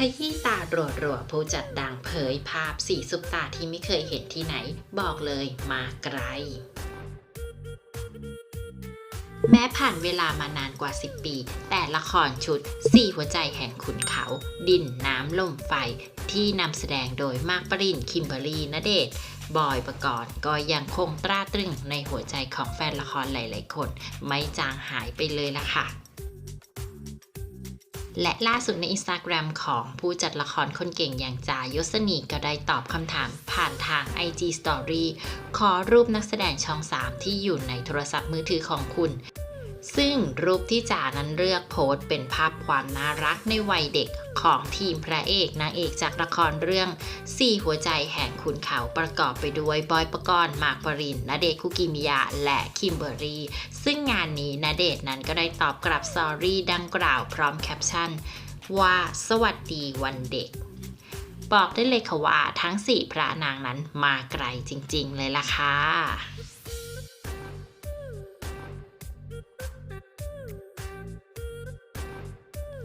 ขยี้ตารัวๆผู้จัดดังเผยภาพสี่ซุปตาที่ไม่เคยเห็นที่ไหน บอกเลยมาไกลแม้ผ่านเวลามานานกว่า 10 ปี แต่ละครชุด 4 หัวใจแห่งขุนเขา ดินน้ำลมไฟ ที่นำแสดงโดยมากปรินคิมเบอรี่ณเดชบอยประกรณ์ก็ยังคงตราตรึงในหัวใจของแฟนละครหลาย ๆ คน ไม่จางหายไปเลยล่ะค่ะ และล่าสุดใน Instagram ของผู้จัดละครคนเก่งอย่างจายศนีก็ได้ตอบคำถามผ่านทาง IG Story ขอรูปนักแสดงช่อง 3 ที่อยู่ในโทรศัพท์มือถือของคุณ ซึ่งรูปที่จ่านั้นเลือกโพสเป็นภาพความน่ารักในวัยเด็กของทีมพระเอกนางเอกจากละครเรื่องสี่หัวใจแห่งขุนเขาประกอบไปด้วยบอยปกรณ์มากปรินณเดชคุกิมิยะ และคิมเบอรี่ ซึ่งงานนี้ณเดชน์นั้นก็ได้ตอบกลับสอรี่ดังกล่าวพร้อมแคปชั่น ว่าสวัสดีวันเด็ก บอกได้เลยค่ะว่าทั้งสี่พระนางนั้นมาไกลจริงๆเลยล่ะค่ะ